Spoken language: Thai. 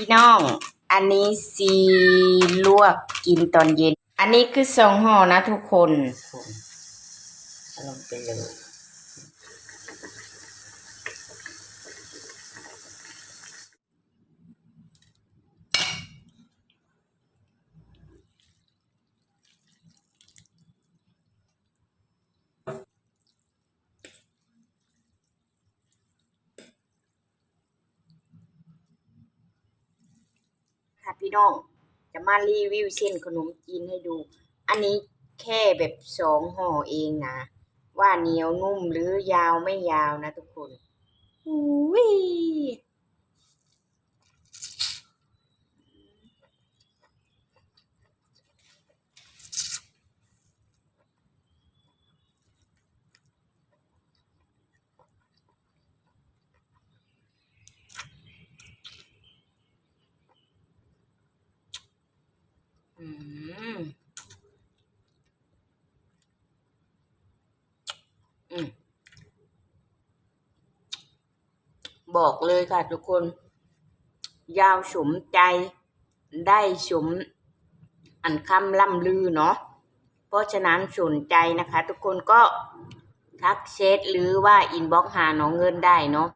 พี่น้อง อันนี้ซีลวกกินตอนเย็น อันนี้คือสองห่อนะทุกคนอาลงไปเลย พี่น้อง จะมารีวิวเส้นขนมจีนให้ดู อันนี้แค่แบบสองห่อเองนะ ว่าเหนียวนุ่มหรือยาวไม่ยาวนะทุกคนอุ้ย อืมอืมบอกเลยค่ะทุกคน ยาวสมใจ ได้สมอันคำล่ำลือเนาะเพราะฉะนั้นสนใจนะคะ ทุกคนก็ทักเชทหรือว่าอินบ็อกหาน้องเงินได้เนาะ